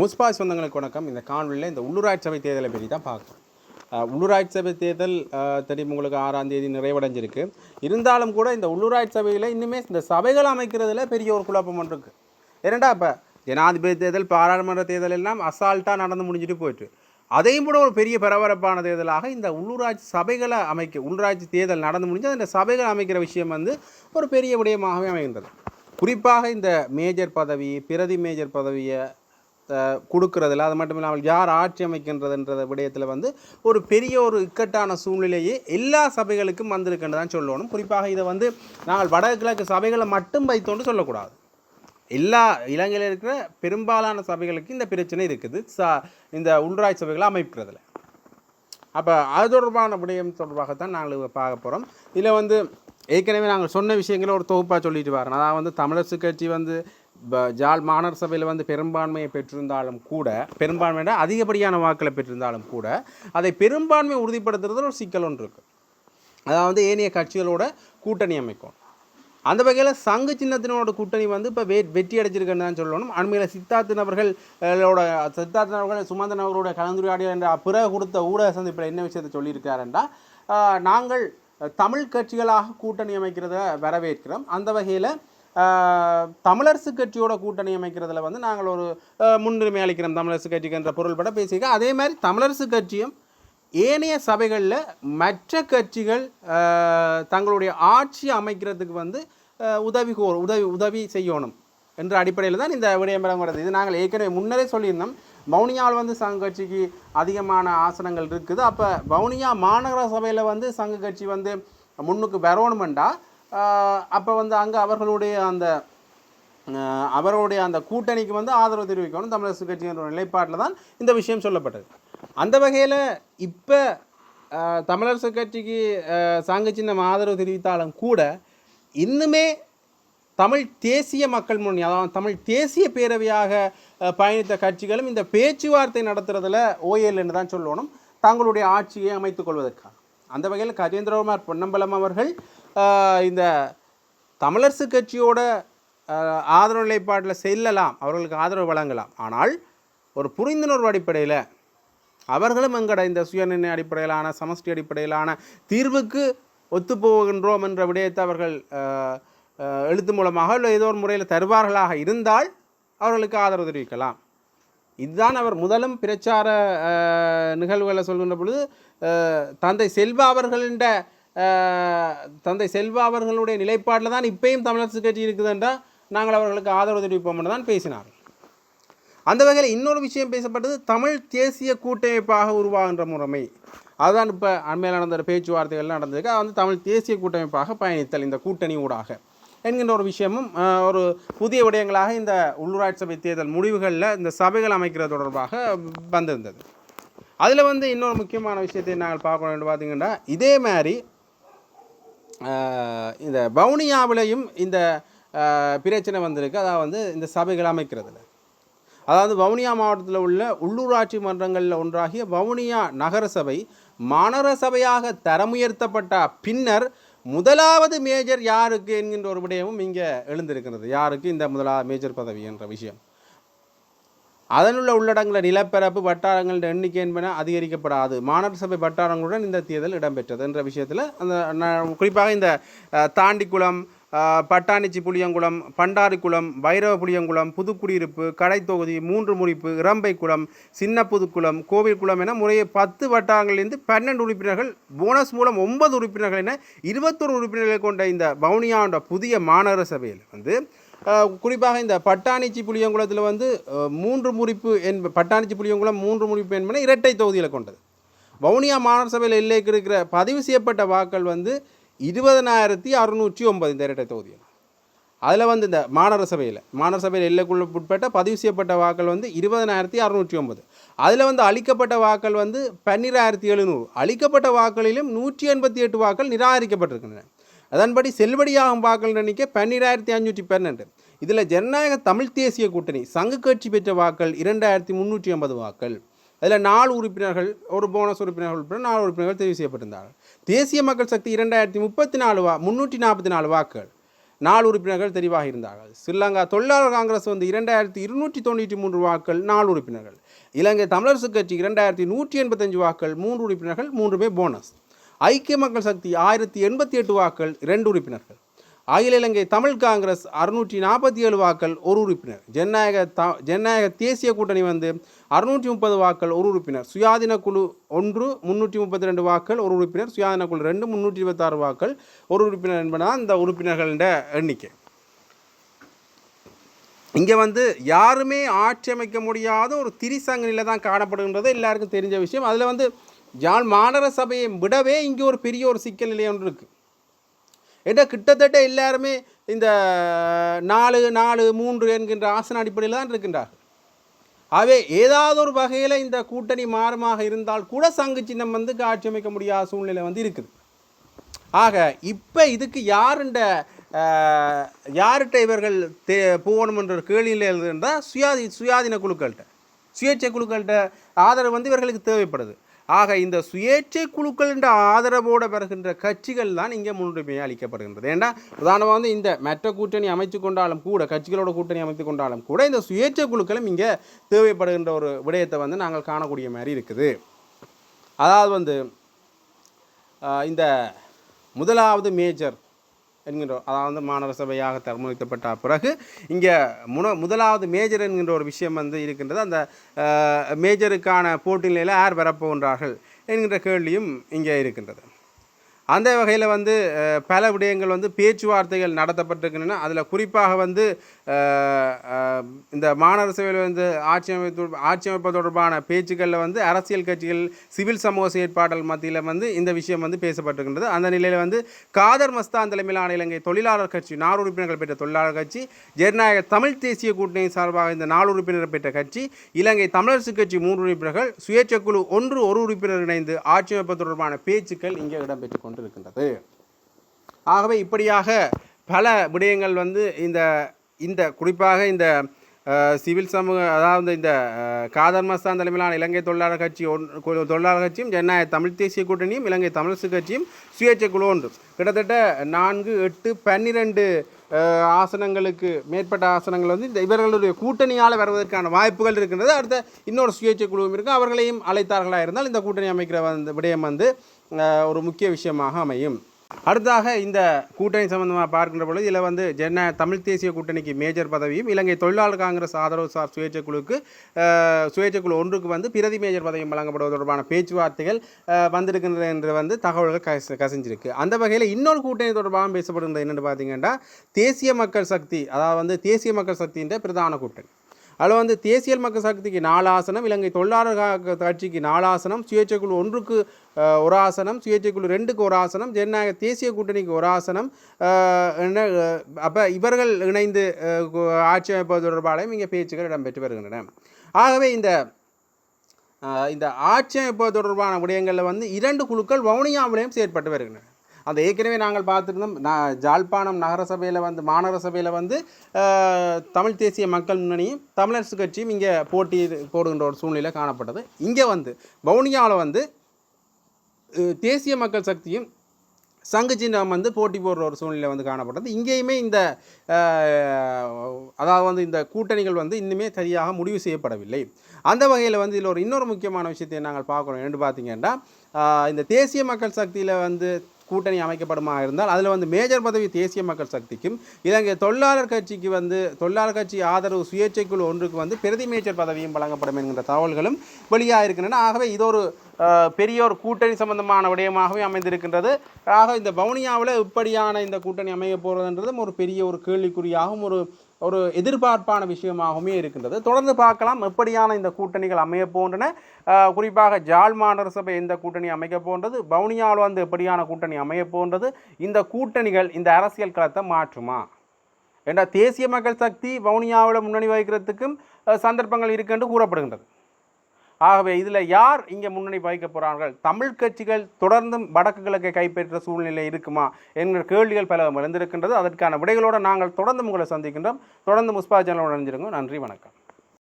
முஸ்பா சொந்தங்களுக்கு வணக்கம். இந்த காணொலியில் இந்த உள்ளூராட்சி சபை தேர்தலை பற்றி தான் பார்க்கணும். உள்ளூராட்சி சபை தேர்தல் தெரியும் உங்களுக்கு ஆறாம் தேதி நிறைவடைஞ்சிருக்கு. இருந்தாலும் கூட இந்த உள்ளூராட்சி சபையில் இன்னுமே இந்த சபைகள் அமைக்கிறதுல பெரிய ஒரு குழப்பம் ஒன்று இருக்குது ஏனண்டா இப்போ ஜனாதிபதி தேர்தல் பாராளுமன்ற தேர்தல் எல்லாம் அசால்ட்டாக நடந்து முடிஞ்சிட்டு போயிட்டு. அதையும் கூட ஒரு பெரிய பரபரப்பான தேர்தலாக இந்த உள்ளூராட்சி சபைகளை அமைக்க உள்ளூராட்சி தேர்தல் நடந்து முடிஞ்சு அந்த சபைகள் அமைக்கிற விஷயம் வந்து ஒரு பெரிய விடயமாகவே அமைகின்றது. குறிப்பாக இந்த மேஜர் பதவி பிரதி மேஜர் பதவியை கொடுக்கறதில்ல. அது மட்டும் இல்லாமல் யார் ஆட்சி அமைக்கின்றதுன்ற விடயத்தில் வந்து ஒரு பெரிய ஒரு இக்கட்டான சூழ்நிலையே எல்லா சபைகளுக்கும் வந்திருக்குன்னு தான் சொல்லணும். குறிப்பாக இதை வந்து நாங்கள் வடகிழக்கு சபைகளை மட்டும் வைத்தோண்டு சொல்லக்கூடாது. எல்லா இலங்கையில் இருக்கிற பெரும்பாலான சபைகளுக்கு இந்த பிரச்சனை இருக்குது. ச இந்த உள்ராய் சபைகளை அமைக்கிறதுல அப்போ அது தொடர்பான விடயம் தொடர்பாகத்தான் நாங்கள் பார்க்க போகிறோம் இதில் வந்து ஏற்கனவே நாங்கள் சொன்ன விஷயங்களை ஒரு தொகுப்பாக சொல்லிட்டு வரேன் அதாவது வந்து தமிழரசு கட்சி வந்து ஜாழ் மாநகர சபையில் வந்து பெரும்பான்மையை பெற்றிருந்தாலும் கூட பெரும்பான்மையோட அதிகப்படியான வாக்களை பெற்றிருந்தாலும் கூட அதை பெரும்பான்மை உறுதிப்படுத்துறதுல ஒரு சிக்கல் ஒன்று இருக்குது அதாவது ஏனைய கட்சிகளோட கூட்டணி அமைக்கும். அந்த வகையில் சங்கு சின்னத்தினோட கூட்டணி வந்து இப்போ வெ வெற்றி அடைச்சிருக்குன்னு தான் சொல்லணும். அண்மையில் சித்தார்த்தன் அவர்களோட சித்தார்த்தன் அவர்கள் சுமந்தன் அவரோட கலந்துரையாடிய என்ற பிறகு கொடுத்த ஊடக சந்திப்பில் என்ன விஷயத்தை சொல்லியிருக்காருன்றா நாங்கள் தமிழ் கட்சிகளாக கூட்டணி அமைக்கிறத வரவேற்கிறோம். அந்த வகையில் தமிழரசு கட்சியோட கூட்டணி அமைக்கிறதுல வந்து நாங்கள் ஒரு முன்னுரிமை அளிக்கிறோம் தமிழரசு கட்சிக்கு என்ற பொருள்பட பேசியிருக்கோம் அதே மாதிரி தமிழரசு கட்சியும் ஏனைய சபைகளில் மற்ற கட்சிகள் தங்களுடைய ஆட்சி அமைக்கிறதுக்கு வந்து உதவி கோ உதவி உதவி செய்யணும் என்ற அடிப்படையில் தான் இந்த விடயம்பரம் கொடுத்தது இது நாங்கள் ஏற்கனவே முன்னரே சொல்லியிருந்தோம். வவுனியாவில் வந்து சங்க கட்சிக்கு அதிகமான ஆசனங்கள் இருக்குது. அப்போ வவுனியா மாநகர சபையில் வந்து சங்க கட்சி வந்து முன்னுக்கு வரணுமெண்டா? அப்போ வந்து அங்கே அவர்களுடைய அந்த அவருடைய அந்த கூட்டணிக்கு வந்து ஆதரவு தெரிவிக்கணும் தமிழரசு கட்சியினுடைய நிலைப்பாட்டில் தான் இந்த விஷயம் சொல்லப்பட்டது. அந்த வகையில் இப்போ தமிழரசு கட்சிக்கு அஹ், சின்னம் ஆதரவு தெரிவித்தாலும் கூட இன்னுமே தமிழ் தேசிய மக்கள் முன்னணி அதாவது தமிழ் தேசிய பேரவையாக பயணித்த கட்சிகளும் இந்த பேச்சுவார்த்தை நடத்துறதுல ஓயல் என்று தான் சொல்லணும். தங்களுடைய ஆட்சியை அமைத்துக் கொள்வதற்காக. அந்த வகையில் கஜேந்திரகுமார் பொன்னம்பலம் அவர்கள் இந்த தமிழரசு கட்சியோட ஆதரவு நிலைப்பாட்டில் செல்லலாம் அவர்களுக்கு ஆதரவு வழங்கலாம். ஆனால் ஒரு புரிந்துணர்வு அடிப்படையில் அவர்களும் எங்கட இந்த சுயநிர்ணய அடிப்படையிலான சமஷ்டி அடிப்படையிலான தீர்வுக்கு ஒத்துப்போகின்றோம் என்ற விடயத்தை அவர்கள் எழுத்து மூலமாக இல்லை ஏதோ ஒரு முறையில் தருவார்களாக இருந்தால் அவர்களுக்கு ஆதரவு தெரிவிக்கலாம். இதுதான் அவர் முதலும் பிரச்சார நிகழ்வுகளை சொல்கின்ற பொழுது தந்தை செல்வா அவர்களின் தந்தை செல்வா அவர்களுடைய நிலைப்பாட்டில் தான் இப்பயும் தமிழரசு கட்சி இருக்குதுன்றா நாங்கள் அவர்களுக்கு ஆதரவு தெரிவிப்போம்னு தான் பேசினார்கள் அந்த வகையில் இன்னொரு விஷயம் பேசப்பட்டது தமிழ் தேசிய கூட்டமைப்பாக உருவாகின்ற முறைமை. அதுதான் இப்போ அண்மையில் நடந்த பேச்சுவார்த்தைகள்லாம் நடந்திருக்கு. அது வந்து தமிழ் தேசிய கூட்டமைப்பாக பயணித்தல் இந்த கூட்டணி ஊடாக என்கின்ற ஒரு விஷயமும் ஒரு புதிய விடயங்களாக இந்த உள்ளூராட்சி சபை தேர்தல் முடிவுகளில் இந்த சபைகள் அமைக்கிறது தொடர்பாக வந்திருந்தது. அதில் வந்து இன்னொரு முக்கியமான விஷயத்தை நாங்கள் பார்க்க வேண்டும். பார்த்தீங்கன்னா இதே மாதிரி இந்த வவுனியாவிலையும் இந்த பிரச்சனை வந்திருக்கு. அதாவது வந்து இந்த சபைகள் அமைக்கிறதுல. அதாவது வவுனியா மாவட்டத்தில் உள்ள உள்ளூராட்சி மன்றங்களில் ஒன்றாகிய வவுனியா நகர சபை மாநகர சபையாக தரமுயர்த்தப்பட்ட பின்னர் முதலாவது மேஜர் யாருக்கு என்கின்ற ஒரு விடயமும் இங்கே எழுந்திருக்கிறது. யாருக்கு? இந்த முதலாவது மேஜர் பதவி என்ற விஷயம். அதனுள்ள உள்ளடங்கில் நிலப்பரப்பு வட்டாரங்களின் எண்ணிக்கை என்பன அதிகரிக்கப்படாது. மாநகர சபை வட்டாரங்களுடன் இந்த தேர்தல் இடம்பெற்றது என்ற விஷயத்தில் அந்த குறிப்பாக இந்த தாண்டிக்குளம் பட்டாணிச்சி புளியங்குளம் பண்டாரிக்குளம் வைரவ புளியங்குளம் புதுக்குடியிருப்பு கடைத்தொகுதி தொகுதி மூன்று முறிப்பு இறம்பைக்குளம் சின்ன புதுக்குளம் கோவில்குளம் என முறையே பத்து வட்டாரங்களிலிருந்து பன்னெண்டு உறுப்பினர்கள் போனஸ் மூலம் ஒன்பது உறுப்பினர்கள் என இருபத்தொரு உறுப்பினர்களை கொண்ட இந்த வவுனியா புதிய மாநகர சபையில் வந்து குறிப்பாக இந்த பட்டாணிச்சி புளியங்குளத்தில் வந்து மூன்று முறிப்பு என்ப பட்டாணிச்சி புளியங்குளம் மூன்று முறிப்பு என்பன இரட்டை தொகுதிகளை கொண்டது. வவுனியா மாநகர சபையில் எல்லைக்கு இருக்கிற பதிவு செய்யப்பட்ட வாக்கள் வந்து இருபதனாயிரத்தி அறுநூற்றி ஒன்பது இந்த இரட்டை தொகுதியில். அதில் வந்து இந்த மாநகர சபையில் மாநகர சபையில் எல்லைக்குள்ள உட்பட்ட பதிவு செய்யப்பட்ட வாக்கள் வந்து இருபதனாயிரத்தி அறுநூற்றி ஒன்பது. அதில் வந்து அளிக்கப்பட்ட வாக்கள் வந்து பன்னிராயிரத்தி எழுநூறு. அளிக்கப்பட்ட வாக்களிலும் நூற்றி எண்பத்தி எட்டு வாக்கள் நிராகரிக்கப்பட்டிருக்கின்றன. அதன்படி செல்லுபடியாகும் வாக்கள் எண்ணிக்கை பன்னிரெண்டாயிரத்தி அஞ்சூற்றி பன்னெண்டு. இதில் ஜனநாயக தமிழ் தேசிய கூட்டணி சங்கு கட்சி பெற்ற வாக்கள் இரண்டாயிரத்தி முந்நூற்றி ஐம்பது வாக்கள் அதில் நாலு உறுப்பினர்கள் ஒரு போனஸ் உறுப்பினர்கள் உட்பட நாலு உறுப்பினர்கள் தெரிவு செய்யப்பட்டிருந்தார்கள் தேசிய மக்கள் சக்தி இரண்டாயிரத்தி முப்பத்தி நாலு வா முந்நூற்றி நாற்பத்தி நாலு வாக்குகள். நாலு உறுப்பினர்கள் தெரிவாக இருந்தார்கள். ஸ்ரீலங்கா தொழிலாளர் காங்கிரஸ் வந்து இரண்டாயிரத்தி இருநூற்றி தொண்ணூற்றி மூன்று வாக்கள் நாலு உறுப்பினர்கள். இலங்கை தமிழரசு கட்சி இரண்டாயிரத்தி நூற்றி எண்பத்தஞ்சு வாக்கள் மூன்று உறுப்பினர்கள் மூன்றுமே போனஸ் ஐக்கிய மக்கள் சக்தி ஆயிரத்தி எண்பத்தி எட்டு வாக்கள் இரண்டு உறுப்பினர்கள். அகில இலங்கை தமிழ் காங்கிரஸ் அறுநூற்றி நாற்பத்தி ஏழு வாக்கள் ஒரு உறுப்பினர். ஜனநாயக த ஜனநாயக தேசிய கூட்டணி வந்து அறுநூற்றி முப்பது வாக்கள் ஒரு உறுப்பினர். சுயாதீன குழு ஒன்று முந்நூற்றி முப்பத்தி ரெண்டு வாக்கள் ஒரு உறுப்பினர். சுயாதீன குழு ரெண்டு முன்னூற்றி இருபத்தாறு வாக்கள் ஒரு உறுப்பினர் என்பதுதான் இந்த உறுப்பினர்கள எண்ணிக்கை. இங்கே வந்து யாருமே ஆட்சி அமைக்க முடியாத ஒரு திரிசங்க நிலை தான் காணப்படுகின்றது. எல்லாருக்கும் தெரிஞ்ச விஷயம். அதில் வந்து யாழ் மாநகர சபையை விடவே இங்கே ஒரு பெரிய ஒரு சிக்கல் நிலை ஒன்று இருக்குது ஏன்னா கிட்டத்தட்ட எல்லாருமே இந்த நாலு நாலு மூன்று என்கின்ற ஆசன அடிப்படையில் தான் இருக்கின்றார் ஆகவே ஏதாவது ஒரு வகையில் இந்த கூட்டணி மாறமாக இருந்தால் கூட சங்கு சின்னம் வந்து காட்சி அமைக்க முடியாத சூழ்நிலை வந்து இருக்குது. ஆக இப்போ இதுக்கு யாருண்ட யார்கிட்ட இவர்கள் தே போகணுமென்ற கேள்வியில் இருந்தால் சுயாதி சுயாதீன குழுக்கள்கிட்ட சுயேட்சை குழுக்கள்கிட்ட ஆதரவு வந்து இவர்களுக்கு தேவைப்படுது. ஆக இந்த சுயேட்சை குழுக்கள் என்ற ஆதரவோடு வருகின்ற கட்சிகள் தான் இங்கே முன்னுரிமையாக அளிக்கப்படுகின்றது. ஏன்னா உதாரணமாக வந்து இந்த மற்ற கூட்டணி அமைத்து கொண்டாலும் கூட கட்சிகளோட கூட்டணி அமைத்து கொண்டாலும் கூட இந்த சுயேட்சை குழுக்களும் இங்கே தேவைப்படுகின்ற ஒரு விடயத்தை வந்து நாங்கள் காணக்கூடிய மாதிரி இருக்குது. அதாவது வந்து இந்த முதலாவது மேஜர் என்கின்ற அதாவது மாநகர சபையாக தரமுடிக்கப்பட்ட பிறகு இங்கே முன முதலாவது மேஜர் என்கின்ற ஒரு விஷயம் வந்து இருக்கின்றது. அந்த மேஜருக்கான மேஜருக்கான போட்டிநிலையில் யார் வரப்போகின்றார்கள் என்கின்ற கேள்வியும் இங்கே இருக்கின்றது. அந்த வகையில் வந்து பல விடயங்கள் வந்து பேச்சுவார்த்தைகள் நடத்தப்பட்டிருக்கின்றன. அதில் குறிப்பாக வந்து இந்த மாநகர சபையில் வந்து ஆட்சி அமைப்பு ஆட்சி அமைப்பு தொடர்பான பேச்சுக்களில் வந்து அரசியல் கட்சிகள் சிவில் சமூக செயற்பாடுகள் மத்தியில் வந்து இந்த விஷயம் வந்து பேசப்பட்டிருக்கின்றது. அந்த நிலையில் வந்து காதர் மஸ்தான் தலைமையிலான இலங்கை தொழிலாளர் கட்சி நாலு உறுப்பினர்கள் பெற்ற தொழிலாளர் கட்சி ஜனநாயக தமிழ் தேசிய கூட்டணி சார்பாக இந்த நாலு உறுப்பினர் பெற்ற கட்சி இலங்கை தமிழரசு கட்சி மூன்று உறுப்பினர்கள் சுயேட்சை குழு ஒன்று ஒரு உறுப்பினர் இணைந்து ஆட்சி அமைப்பு தொடர்பான பேச்சுக்கள் இங்கே இடம்பெற்றுக் கொண்டிருக்கின்றது. ஆகவே இப்படியாக பல விடயங்கள் வந்து இந்த இந்த குறிப்பாக இந்த சிவில் சமூக அதாவது இந்த காதர்மஸ்தான் காதர் மஸ்தான் தலைமையிலான இலங்கை தொழிலாளர் கட்சி ஒன் தொழிலாளர் கட்சியும் ஜனநாயக தமிழ் தேசிய கூட்டணியும் இலங்கை தமிழரசு கட்சியும் சுயேட்சை குழு ஒன்று. கிட்டத்தட்ட நான்கு எட்டு பன்னிரெண்டு ஆசனங்களுக்கு மேற்பட்ட ஆசனங்கள் வந்து இந்த இவர்களுடைய கூட்டணியால் வருவதற்கான வாய்ப்புகள் இருக்கின்றது. அடுத்த இன்னொரு சுயேட்சை குழுவும் இருக்குது அவர்களையும் அழைத்தார்களாக இருந்தால் இந்த கூட்டணி அமைக்கிற வந்து விடயம் வந்து ஒரு முக்கிய விஷயமாக அமையும். அடுத்தாக இந்த கூட்டணி சம்பந்தமாக பார்க்கின்ற பொழுது இதில் வந்து ஜன தமிழ் தேசிய கூட்டணிக்கு மேஜர் பதவியும் இலங்கை தொழிலாளர் காங்கிரஸ் ஆதரவு சார் சுயேட்சை குழுக்கு சுயேட்சை குழு ஒன்றுக்கு வந்து பிரதி மேஜர் பதவியும் வழங்கப்படுவது தொடர்பான பேச்சுவார்த்தைகள் வந்திருக்கின்றன என்று வந்து தகவல்கள் கச கசிஞ்சிருக்கு. அந்த வகையில் இன்னொரு கூட்டணி தொடர்பாக பேசப்படுகிறது என்னென்னு பார்த்தீங்கன்னா தேசிய மக்கள் சக்தி அதாவது வந்து தேசிய மக்கள் சக்தின்ற பிரதான கூட்டணி. அதில் வந்து தேசிய மக்கள் சக்திக்கு நாலு ஆசனம் இலங்கை தொழிலாளர் கட்சிக்கு நாலு ஆசனம் சுயேட்சை குழு ஒன்றுக்கு ஒரு ஆசனம் சுயேட்சை குழு ரெண்டுக்கு ஒரு ஆசனம் ஜனநாயக தேசிய கூட்டணிக்கு ஒரு ஆசனம் என்ன அப்போ இவர்கள் இணைந்து ஆட்சி அமைப்பது தொடர்பாகவும் இங்கே பேச்சுக்கள் இடம்பெற்று வருகின்றன. ஆகவே இந்த இந்த ஆட்சி அமைப்பது தொடர்பான விடயங்களில் வந்து இரண்டு குழுக்கள் வவுனியாவிலையும் செயற்பட்டு வருகின்றன. அந்த ஏற்கனவே நாங்கள் பார்த்துருந்தோம் நான் ஜாழ்ப்பாணம் நகர சபையில் வந்து மாநகர சபையில் வந்து தமிழ் தேசிய மக்கள் முன்னணியும் தமிழரசு கட்சியும் இங்கே போட்டி போடுகின்ற ஒரு சூழ்நிலை காணப்பட்டது. இங்கே வந்து வவுனியாவில் வந்து தேசிய மக்கள் சக்தியும் சங்கு சின்னம் வந்து போட்டி போடுற ஒரு சூழ்நிலை வந்து காணப்பட்டது. இங்கேயுமே இந்த அதாவது வந்து இந்த கூட்டணிகள் வந்து இன்னுமே சரியாக முடிவு செய்யப்படவில்லை. அந்த வகையில் வந்து இதில் ஒரு இன்னொரு முக்கியமான விஷயத்தை நாங்கள் பார்க்குறோம். என்று பார்த்தீங்கன்னா இந்த தேசிய மக்கள் சக்தியில் வந்து கூட்டணி அமைக்கப்படுமா இருந்தால் அதில் வந்து மேஜர் பதவி தேசிய மக்கள் சக்திக்கும் இலங்கை தொழிலாளர் கட்சிக்கு வந்து தொழிலாளர் கட்சி ஆதரவு சுயேட்சைக்குழு ஒன்றுக்கு வந்து பிரதி மேஜர் பதவியும் வழங்கப்படும் என்கிற தகவல்களும் வெளியாக இருக்கின்றன ஆகவே இது ஒரு பெரிய ஒரு கூட்டணி சம்பந்தமான விடயமாகவே அமைந்திருக்கின்றது. ஆக இந்த வவுனியாவில் இப்படியான இந்த கூட்டணி அமைய போகிறதுன்றதும் ஒரு பெரிய ஒரு கேள்விக்குறியாகவும் ஒரு ஒரு எதிர்பார்ப்பான விஷயமாகவுமே இருக்கின்றது. தொடர்ந்து பார்க்கலாம். எப்படியான இந்த கூட்டணிகள் அமைய போன்றன? குறிப்பாக ஜாழ் மாநகர சபை எந்த கூட்டணி அமைக்க போன்றது? வவுனியாவில் வந்து எப்படியான கூட்டணி அமைய போன்றது? இந்த கூட்டணிகள் இந்த அரசியல் களத்தை மாற்றுமா? ஏன்னா தேசிய மக்கள் சக்தி வவுனியாவில் முன்னணி வகிக்கிறதுக்கும் சந்தர்ப்பங்கள் சந்தர்ப்பங்கள் இருக்குன்னு கூறப்படுகின்றது. ஆகவே இதில் யார் இங்கே முன்னணி வகிக்க போகிறார்கள் தமிழ் கட்சிகள் தொடர்ந்தும் வடக்கு கிழக்கை கைப்பற்ற சூழ்நிலை இருக்குமா என்கிற கேள்விகள் பல எழுந்திருக்கின்றது. அதற்கான விடைகளோடு நாங்கள் தொடர்ந்து உங்களை சந்திக்கின்றோம். தொடர்ந்து முஸ்பா சேனலோடு இணைஞ்சிருங்க நன்றி வணக்கம்.